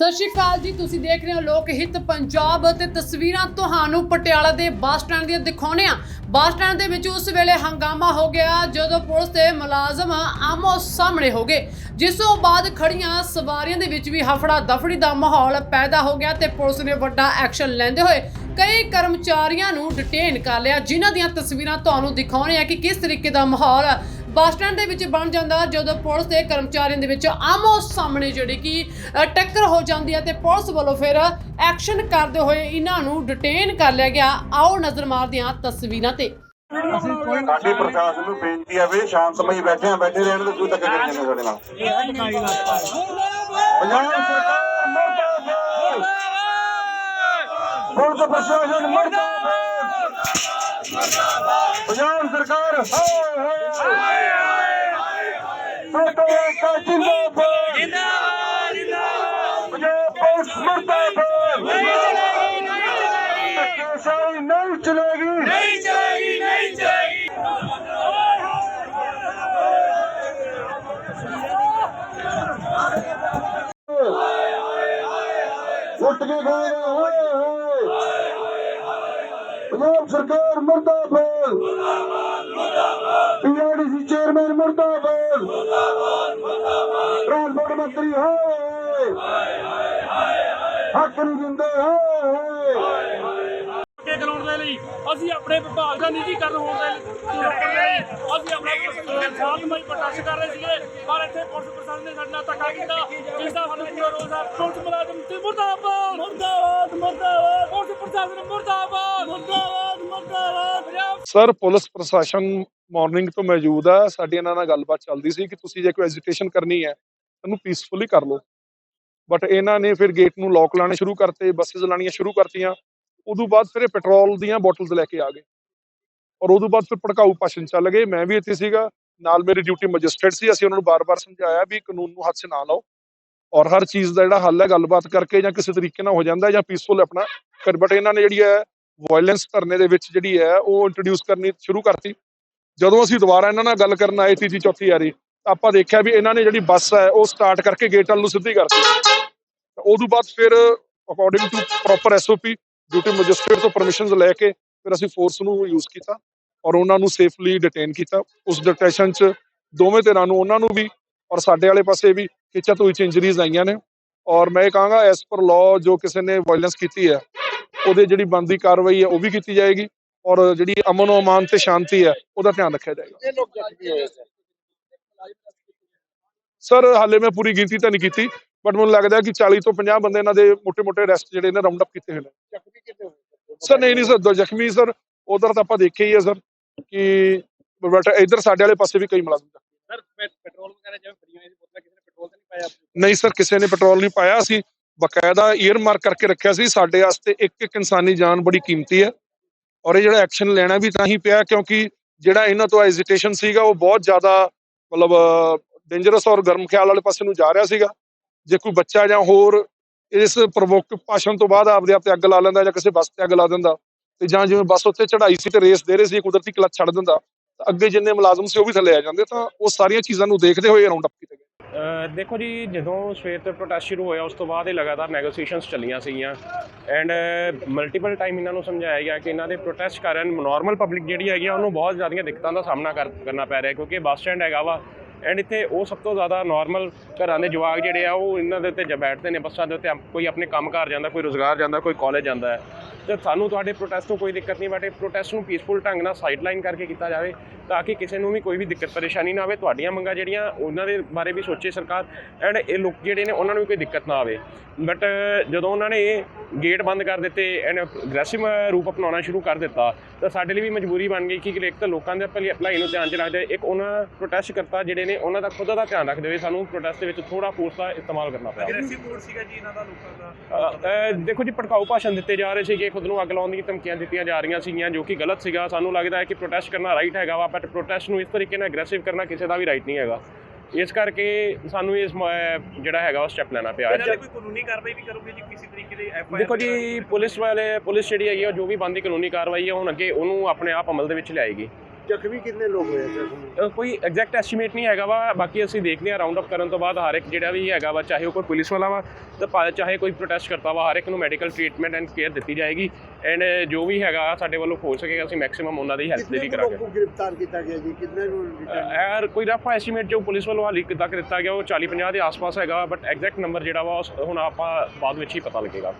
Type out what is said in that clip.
ਸਤਿ ਸ਼੍ਰੀ ਅਕਾਲ ਜੀ, ਤੁਸੀਂ ਦੇਖ ਰਹੇ ਹੋ ਲੋਕ ਹਿੱਤ ਪੰਜਾਬ ਅਤੇ ਤਸਵੀਰਾਂ ਤੁਹਾਨੂੰ ਪਟਿਆਲਾ ਦੇ ਬੱਸ ਸਟੈਂਡ ਦੀਆਂ ਦਿਖਾਉਣੇ ਆ ਬੱਸ ਸਟੈਂਡ ਦੇ ਵਿੱਚ ਉਸ ਵੇਲੇ ਹੰਗਾਮਾ ਹੋ ਗਿਆ ਜਦੋਂ ਪੁਲਿਸ ਤੇ ਮੁਲਾਜ਼ਮ ਆਮੋ ਸਾਹਮਣੇ ਹੋ ਗਏ। ਜਿਸ ਤੋਂ ਬਾਅਦ ਖੜੀਆਂ ਸਵਾਰੀਆਂ ਦੇ ਵਿੱਚ ਵੀ ਹਫੜਾ ਦਫੜੀ ਦਾ ਮਾਹੌਲ ਪੈਦਾ ਹੋ ਗਿਆ ਤੇ ਪੁਲਿਸ ਨੇ ਵੱਡਾ ਐਕਸ਼ਨ ਲੈਂਦੇ ਹੋਏ ਕਈ ਕਰਮਚਾਰੀਆਂ ਨੂੰ ਡਿਟੇਨ ਕਰ ਲਿਆ। ਜਿਨ੍ਹਾਂ ਦੀਆਂ ਤਸਵੀਰਾਂ ਤੁਹਾਨੂੰ ਦਿਖਾਉਣੇ ਆ ਕਿ ਕਿਸ ਤਰੀਕੇ ਦਾ ਮਾਹੌਲ ਬੱਸ ਸਟੈਂਡ ਦੇ ਵਿੱਚ ਬਣ ਜਾਂਦਾ, ਜਦੋਂ ਪੁਲਿਸ ਤੇ ਕਰਮਚਾਰੀਆਂ ਦੇ ਵਿੱਚ ਆਮੋ ਸਾਹਮਣੇ ਜਿਹੜੀ ਕਿ ਟੱਕਰ ਹੋ ਜਾਂਦੀ ਹੈ ਤੇ ਪੁਲਿਸ ਵੱਲੋਂ ਫਿਰ ਐਕਸ਼ਨ ਕਰਦੇ ਹੋਏ ਇਹਨਾਂ ਨੂੰ ਡਿਟੇਨ ਕਰ ਲਿਆ ਗਿਆ। ਆਓ ਨਜ਼ਰ ਮਾਰਦੇ ਹਾਂ ਤਸਵੀਰਾਂ ਤੇ। ਸਾਡੀ ਪ੍ਰਸ਼ਾਸਨ ਨੂੰ ਬੇਨਤੀ ਹੈ ਵੀ ਸ਼ਾਂਤਮਈ ਬੈਠੇ ਆ, ਬੈਠੇ ਰਹਿਣ ਦੇ ਤੂੰ ਤੱਕ ਕਰੀ ਜਾਂਦੇ ਸਾਡੇ ਨਾਲ। ਪੰਜਾਬ ਸਰਕਾਰ ਮਰਦਾਬਾਦ ਪੁਲਿਸ ਪ੍ਰਸ਼ਾਸਨ ਮਰਦਾਬਾਦ। ਪੰਜਾਬ ਸਰਕਾਰ ਹਾਏ ਹਾਏ ਸਾਡਾ ਏਕਾ ਜਿੰਦਾਬਾਦ। ਪੰਜਾਬ ਪੁਲਿਸ ਮਰਦਾਬਾਦ। ਧੱਕੇਸ਼ਾਹੀ ਨਹੀਂ ਚਲੇਗੀ। ਨਹੀਂ ਜਾਏਗੀ ਨਹੀਂ ਜਾਏਗੀ ਉੱਠ ਕੇ ਖਾਏਗਾ। ਹੋਏ ਹੋਏ ਪੰਜਾਬ ਸਰਕਾਰ ਮਰਦਾਬਾਦ। ਪੀਆਰਡੀਸੀ ਚੇਅਰਮੈਨ ਮਰਦਾਬਾਦ। ਟਰਾਂਸਪੋਰਟ ਮੰਤਰੀ ਹੋਏ। ਹੱਕ ਨਹੀਂ ਦਿੰਦੇ ਹੋਏ। ਅੱਗੇ ਲਈ ਅਸੀਂ ਆਪਣੇ ਵਿਭਾਗ ਦਾ ਨਿੱਜੀਕਰਨ ਹੋਣ ਦੇ ਅਸੀਂ ਆਪਣਾ ਸ਼ਾਂਤਮਈ ਪ੍ਰਦਰਸ਼ਨ ਕਰ ਰਹੇ ਸੀਗੇ ਪਰ ਇੱਥੇ ਪੁਲਿਸ ਪ੍ਰਸ਼ਾਸਨ ਨੇ ਸਾਡੇ ਨਾਲ ਧੱਕਾ ਕੀਤਾ ਜਿਸ ਦਾ ਸਾਨੂੰ ਪੂਰਾ ਰੋਸ ਹੈ। ਪੁਲਿਸ ਮੁਲਾਜ਼ਮ ਤੇ ਮੁਰਦਾਬਾਦ। ਮੁਰਦਾਬਾਦ ਮੁਰਦਾਬਾਦ। ਪੁਲਿਸ ਪ੍ਰਸ਼ਾਸਨ ਮੁਰਦਾਬਾਦ। ਮੁਰਦਾਬਾਦ ਮੁਰਦਾਬਾਦ। ਸਰ ਪੁਲਿਸ ਪ੍ਰਸ਼ਾਸਨ ਮਾਰਨਿੰਗ ਤੋਂ ਮੌਜੂਦ ਆ ਸਾਡੀ ਇਹਨਾਂ ਨਾਲ ਗੱਲਬਾਤ ਚੱਲਦੀ ਸੀ ਕਿ ਤੁਸੀਂ ਜੇ ਕੋਈ ਐਜੀਟੇਸ਼ਨ ਕਰਨੀ ਹੈ ਉਹਨੂੰ ਪੀਸਫੁਲੀ ਕਰ ਲਓ। ਬਟ ਇਹਨਾਂ ਨੇ ਫਿਰ ਗੇਟ ਨੂੰ ਲੋਕ ਲਾਣੇ ਸ਼ੁਰੂ ਕਰਤੇ ਬੱਸਸ ਲਾਣੀਆਂ ਸ਼ੁਰੂ ਕਰਤੀਆਂ। ਉਦੋਂ ਬਾਅਦ ਫਿਰ ਇਹ ਪੈਟਰੋਲ ਦੀਆਂ ਬੋਟਲਸ ਲੈ ਕੇ ਆ ਗਏ। ਔਰ ਉਦੋਂ ਬਾਅਦ ਫਿਰ ਭੜਕਾਊ ਭਾਸ਼ਣ ਚੱਲ ਗਏ। ਮੈਂ ਵੀ ਇੱਥੇ ਸੀਗਾ, ਨਾਲ ਮੇਰੀ ਡਿਊਟੀ ਮੈਜਿਸਟ੍ਰੇਟ ਸੀ। ਅਸੀਂ ਉਹਨਾਂ ਨੂੰ ਬਾਰ-ਬਾਰ ਸਮਝਾਇਆ ਵੀ ਕਾਨੂੰਨ ਨੂੰ ਹੱਥ 'ਚ ਨਾ ਲਾਓ। ਔਰ ਹਰ ਚੀਜ਼ ਦਾ ਜਿਹੜਾ ਹੱਲ ਹੈ, ਗੱਲਬਾਤ ਕਰਕੇ ਜਾਂ ਕਿਸੇ ਤਰੀਕੇ ਨਾਲ ਹੋ ਜਾਂਦਾ ਜਾਂ ਪੀਸਫੁਲ ਆਪਣਾ ਕਰ ਬਟ ਇਹਨਾਂ ਨੇ ਜਿਹੜੀ ਹੈ ਵਾਇਲੈਂਸ ਧਰਨੇ ਦੇ ਵਿੱਚ ਜਿਹੜੀ ਹੈ, ਉਹ ਇੰਟਰੋਡਿਊਸ ਕਰਨੀ ਸ਼ੁਰੂ ਕਰਤੀ। ਜਦੋਂ ਅਸੀਂ ਦੁਬਾਰਾ ਇਹਨਾਂ ਨਾਲ ਗੱਲ ਕਰਨ ਆਏ ਤੀਜੀ, ਚੌਥੀ ਵਾਰੀ ਤਾਂ ਆਪਾਂ ਦੇਖਿਆ ਵੀ ਇਹਨਾਂ ਨੇ ਜਿਹੜੀ ਬੱਸ ਹੈ, ਉਹ ਸਟਾਰਟ ਕਰਕੇ ਗੇਟ ਵੱਲ ਨੂੰ ਸਿੱਧੀ ਕਰਤੀ। ਤਾਂ ਉਦੋਂ ਬਾਅਦ ਫਿਰ according to proper SOP duty magistrate ਤੋਂ ਪਰਮਿਸ਼ਨਸ ਲੈ ਕੇ ਫਿਰ ਅਸੀਂ ਫੋਰਸ ਨੂੰ ਯੂਜ਼ ਕੀਤਾ ਔਰ ਉਹਨਾਂ ਨੂੰ ਸੇਫਲੀ ਡਿਟੇਨ ਕੀਤਾ। ਉਸ ਡਿਟੈਸ਼ਨ 'ਚ ਦੋਵੇਂ ਧਿਰਾਂ ਨੂੰ ਉਹਨਾਂ ਨੂੰ ਵੀ ਔਰ ਸਾਡੇ ਵਾਲੇ ਪਾਸੇ ਵੀ ਖਿੱਚਾ ਤੋਂ ਇੰਜਰੀਜ਼ ਆਈਆਂ ਨੇ। ਔਰ ਮੈਂ ਇਹ ਕਹਾਂਗਾ ਐਸ ਪਰ ਲਾਅ ਜੋ ਕਿਸੇ ਨੇ ਵਾਇਲੈਂਸ ਕੀਤੀ ਹੈ ਉਹਦੇ ਜਿਹੜੀ ਬੰਦੀ ਕਾਰਵਾਈ ਹੈ ਉਹ ਵੀ ਕੀਤੀ ਜਾਏਗੀ ਔਰ ਜਿਹੜੀ ਅਮਨ ਅਮਾਨ ਤੇ ਸ਼ਾਂਤੀ ਹੈ ਉਹਦਾ ਧਿਆਨ ਰੱਖਿਆ ਜਾਏਗਾ। ਸਰ ਹਾਲੇ ਮੈਂ ਪੂਰੀ ਗਿਣਤੀ ਤਾਂ ਨਹੀਂ ਕੀਤੀ। ਬਟ ਮੈਨੂੰ ਲੱਗਦਾ ਕਿ 40 ਤੋਂ 50 ਬੰਦੇ ਇਹਨਾਂ ਦੇ ਮੋٹے-ਮੋٹے ਅਰੈਸਟ ਜਿਹੜੇ ਨੇ ਰਾਉਂਡ ਅਪ ਕੀਤੇ ਹੋਏ ਨੇ। ਸਰ ਨਹੀਂ ਨਹੀਂ ਸਰ ਜ਼ਖਮੀ ਸਰ ਉਧਰ ਤਾਂ ਆਪਾਂ ਦੇਖਿਆ ਹੀ ਹੈ ਸਰ ਕਿ ਬਟ ਇਧਰ ਸਾਡੇ ਵਾਲੇ ਪਾਸੇ ਵੀ ਕਈ ਮਲਾਜ਼ਮ ਸਰ ਪੈਟਰੋਲ ਵਗੈਰਾ ਜਿਵੇਂ ਬੜੀਆਂ ਇਹਦੀ ਬੋਤਲਾਂ ਕਿਸੇ ਨੇ ਪੈਟਰੋਲ ਤਾਂ ਨਹੀਂ ਪਾਇਆ ਨਹੀਂ ਸਰ ਕਿਸੇ ਨੇ ਪੈਟਰੋਲ ਨਹੀਂ ਪਾਇਆ ਸੀ ਬਕਾਇਦਾ ਈਅਰ ਮਾਰਕ ਕਰਕੇ ਰੱਖਿਆ ਸੀ। ਸਾਡੇ ਵਾਸਤੇ ਇੱਕ ਇੱਕ ਇਨਸਾਨੀ ਜਾਨ ਬੜੀ ਕੀਮਤੀ ਹੈ। ਔਰ ਇਹ ਜਿਹੜਾ ਐਕਸ਼ਨ ਲੈਣਾ ਵੀ ਤਾਂ ਹੀ ਪਿਆ ਕਿਉਂਕਿ ਜਿਹੜਾ ਇਹਨਾਂ ਤੋਂ ਹੈਜ਼ਿਟੇਸ਼ਨ ਸੀਗਾ ਉਹ ਬਹੁਤ ਜ਼ਿਆਦਾ ਮਤਲਬ ਡੇਂਜਰਸ ਔਰ ਗਰਮ ਖਿਆਲ ਵਾਲੇ ਪਾਸੇ ਨੂੰ ਜਾ ਰਿਹਾ ਸੀਗਾ। ਜੇ ਕੋਈ ਬੱਚਾ ਜਾਂ ਹੋਰ ਇਸ ਪ੍ਰਵੋਕ ਭਾਸ਼ਣ ਤੋਂ ਬਾਅਦ ਆਪਦੇ ਆਪ ਤੇ ਅੱਗ ਲਾ ਲੈਂਦਾ ਜਾਂ ਕਿਸੇ ਬੱਸ ਤੇ ਅੱਗ ਲਾ ਦਿੰਦਾ ਤੇ ਜਾਂ ਜਿਵੇਂ ਬੱਸ ਉੱਤੇ ਚੜਾਈ ਸੀ ਤੇ ਰੇਸ ਦੇ ਰਹੇ ਸੀ, ਕੁਦਰਤੀ ਕਲਚ ਛੱਡ ਦਿੰਦਾ ਅੱਗੇ ਜਿੰਨੇ ਮੁਲਾਜ਼ਮ ਸੀ ਉਹ ਵੀ ਥੱਲੇ ਆ ਜਾਂਦੇ, ਤਾਂ ਉਹ ਸਾਰੀਆਂ ਚੀਜ਼ਾਂ ਨੂੰ ਦੇਖਦੇ ਹੋਏ ਰਾਉਂਡ ਅਪ ਕੀਤੇ ਗਏ। ਦੇਖੋ ਜੀ, ਜਦੋਂ ਸਵੇਰ ਤੋਂ ਪ੍ਰੋਟੈਸਟ ਸ਼ੁਰੂ ਹੋਇਆ, ਉਸ ਤੋਂ ਬਾਅਦ ਇਹ ਲਗਾਤਾਰ ਨੈਗੋਸੀਏਸ਼ਨਸ ਚੱਲੀਆਂ ਸੀਗੀਆਂ ਐਂਡ ਮਲਟੀਪਲ ਟਾਈਮ ਇਹਨਾਂ ਨੂੰ ਸਮਝਾਇਆ ਗਿਆ ਕਿ ਇਹਨਾਂ ਦੇ ਪ੍ਰੋਟੈਸਟ ਕਾਰਨ ਨਾਰਮਲ ਪਬਲਿਕ ਜਿਹੜੀ ਹੈਗੀ ਆ, ਉਹਨੂੰ ਬਹੁਤ ਜ਼ਿਆਦੀਆਂ ਦਿੱਕਤਾਂ ਦਾ ਸਾਹਮਣਾ ਕਰ- ਕਰਨਾ ਪੈ ਰਿਹਾ ਕਿਉਂਕਿ ਬੱਸ ਸਟੈਂਡ ਹੈਗਾ ਵਾ ਐਂਡ ਇੱਥੇ ਉਹ ਸਭ ਤੋਂ ਜ਼ਿਆਦਾ ਨਾਰਮਲ ਘਰਾਂ ਦੇ ਜਵਾਕ ਜਿਹੜੇ ਆ, ਉਹ ਇਹਨਾਂ ਦੇ ਉੱਤੇ ਜ ਬੈਠਦੇ ਨੇ ਬੱਸਾਂ ਦੇ ਉੱਤੇ ਆਪ- ਕੋਈ ਆਪਣੇ ਕੰਮਕਾਰ ਜਾਂਦਾ, ਕੋਈ ਰੋਜ਼ਗਾਰ ਜਾਂਦਾ, ਕੋਈ ਕਾਲਜ ਜਾਂਦਾ ਹੈ। ਤੇ ਸਾਨੂੰ ਤੁਹਾਡੇ ਪ੍ਰੋਟੈਸਟ ਨੂੰ ਕੋਈ ਦਿੱਕਤ ਨਹੀਂ ਬਟ ਇਹ ਪ੍ਰੋਟੈਸਟ ਨੂੰ ਪੀਸਫੁਲ ਢੰਗ ਨਾਲ ਸਾਈਡਲਾਈਨ ਕਰਕੇ ਕੀਤਾ ਜਾਵੇ, ਤਾਂ ਕਿ ਕਿਸੇ ਨੂੰ ਵੀ ਕੋਈ ਵੀ ਦਿੱਕਤ, ਪਰੇਸ਼ਾਨੀ ਨਾ ਆਵੇ। ਤੁਹਾਡੀਆਂ ਮੰਗਾਂ ਜਿਹੜੀਆਂ, ਉਹਨਾਂ ਦੇ ਬਾਰੇ ਵੀ ਸੋਚੇ ਸਰਕਾਰ, ਐਂਡ ਇਹ ਲੋਕ ਜਿਹੜੇ ਨੇ, ਉਹਨਾਂ ਨੂੰ ਵੀ ਕੋਈ ਦਿੱਕਤ ਨਾ ਆਵੇ। ਬਟ ਜਦੋਂ ਉਹਨਾਂ ਨੇ ਇਹ ਗੇਟ ਬੰਦ ਕਰ ਦਿੱਤੇ ਐਂਡ ਅਗਰੈਸਿਵ ਰੂਪ ਅਪਣਾਉਣਾ ਸ਼ੁਰੂ ਕਰ ਦਿੱਤਾ। ਤਾਂ ਸਾਡੇ ਲਈ ਵੀ ਮਜਬੂਰੀ ਬਣ ਗਈ ਕਿ ਇੱਕ ਤਾਂ ਲੋਕਾਂ ਦੇ ਭਲੀ- ਭਲਾਈ ਨੂੰ ਧਿਆਨ 'ਚ ਰੱਖਦੇ ਇੱਕ ਉਹਨਾਂ ਪ੍ਰੋਟੈਸਟ ਕਰਤਾ ਜਿਹੜੇ ਨੇ ਉਹਨਾਂ ਦਾ ਖੁਦ ਦਾ ਧਿਆਨ ਰੱਖਦੇ ਹੋਏ ਸਾਨੂੰ ਪ੍ਰੋਟੈਸਟ ਦੇ ਵਿੱਚ ਥੋੜਾ ਫੋਰਸ ਦਾ ਇਸਤੇਮਾਲ ਕਰਨਾ ਪਿਆ। ਅਗਰੈਸਿਵ ਮੋਡ ਸੀਗਾ ਜੀ ਇਹਨਾਂ ਦਾ ਲੋਕਾਂ ਦਾ? ਦੇਖੋ ਜੀ ਭੜਕਾਊ ਭਾਸ਼ਣ ਦਿੱਤੇ ਜਾ ਰਹੇ ਸੀਗੇ ਖੁਦ ਨੂੰ ਅੱਗ ਲਾਉਣ ਦੀਆਂ ਧਮਕੀਆਂ ਦਿੱਤੀਆਂ ਜਾ ਰਹੀਆਂ ਸੀਗੀਆਂ ਜੋ ਕਿ ਗਲਤ ਸੀਗਾ। ਸਾਨੂੰ ਲੱਗਦਾ ਹੈ ਕਿ ਪ੍ਰੋਟੈਸਟ ਕਰਨਾ ਰਾਈਟ ਹੈਗਾ ਵਾ ਬਟ ਪ੍ਰੋਟੈਸਟ ਨੂੰ ਇਸ ਤਰੀਕੇ ਨਾਲ ਅਗਰੈਸਿਵ ਕਰਨਾ ਕਿਸੇ ਦਾ ਵੀ ਰਾਈਟ ਨਹੀਂ ਹੈਗਾ। ਇਸ ਕਰਕੇ ਸਾਨੂੰ ਇਸ ਮ- ਜਿਹੜਾ ਹੈਗਾ ਉਹ ਸਟੈਪ ਲੈਣਾ ਪਿਆ। ਇਹਨਾਂ ਕੋਈ ਕਾਨੂੰਨੀ ਕਾਰਵਾਈ ਵੀ ਕਰੋਗੇ ਜੀ ਕਿਸੇ ਤਰੀਕੇ ਦੀ ਐਫ ਦੇਖੋ ਜੀ ਪੁਲਿਸ ਵਾਲੇ ਪੁਲਿਸ ਜਿਹੜੀ ਹੈਗੀ ਆ ਜੋ ਵੀ ਬੰਦੀ ਕਾਨੂੰਨੀ ਕਾਰਵਾਈ ਹੈ ਹੁਣ ਅੱਗੇ ਉਹਨੂੰ ਆਪਣੇ ਆਪ ਅਮਲ ਦੇ ਵਿੱਚ ਲਿਆਏਗੀ। ਜ਼ਖਮੀ ਕਿੰਨੇ ਲੋਕ ਹੋਏ ਜ਼ਖਮੀ ਅ, ਕੋਈ ਐਗਜ਼ੈਕਟ ਐਸਟੀਮੇਟ ਨਹੀਂ ਹੈਗਾ ਵਾ ਬਾਕੀ ਅਸੀਂ ਦੇਖਦੇ ਹਾਂ ਰਾਉਂਡ ਅਪ ਕਰਨ ਤੋਂ ਬਾਅਦ ਹਰ ਇੱਕ ਜਿਹੜਾ ਵੀ ਹੈਗਾ ਵਾ ਚਾਹੇ ਉਹ ਕੋਈ ਪੁਲਿਸ ਵਾਲਾ ਵਾ ਤੇ ਭਾ- ਚਾਹੇ ਕੋਈ ਪ੍ਰੋਟੈਸਟ ਕਰਤਾ ਵਾ ਹਰ ਇੱਕ ਨੂੰ ਮੈਡੀਕਲ ਟ੍ਰੀਟਮੈਂਟ ਐਂਡ ਕੇਅਰ ਦਿੱਤੀ ਜਾਏਗੀ। ਐਂਡ ਜੋ ਵੀ ਹੈਗਾ ਸਾਡੇ ਵੱਲੋਂ ਹੋ ਸਕੇਗਾ ਅਸੀਂ ਮੈਕਸਿਮਮ ਉਹਨਾਂ ਦੀ ਹੈਲਪ ਕਿੰਨੇ ਜਿਹੜੀ ਕੁ ਕਰਾਂਗੇ। ਲੋਕ ਨੂੰ ਗ੍ਰਿਫਤਾਰ ਕੀਤਾ ਗਿਆ ਜੀ? ਕਿੰਨੇ ਨੂੰ ਐਰ ਕੋਈ ਰਫ ਐਸਟੀਮੇਟ ਜੋ ਪੁਲਿਸ ਵੱਲੋਂ ਹਾਲੀ ਤੱਕ ਦਿੱਤਾ ਗਿਆ ਉਹ 40 50 ਦੇ ਆਸ-ਪਾਸ ਹੈਗਾ ਬਟ ਐਗਜ਼ੈਕਟ ਨੰਬਰ ਜਿਹੜਾ ਵਾ ਉਹ ਹੁਣ ਆਪਾਂ ਬਾਅਦ ਵਿੱਚ ਹੀ ਪਤਾ ਲੱਗੇਗਾ।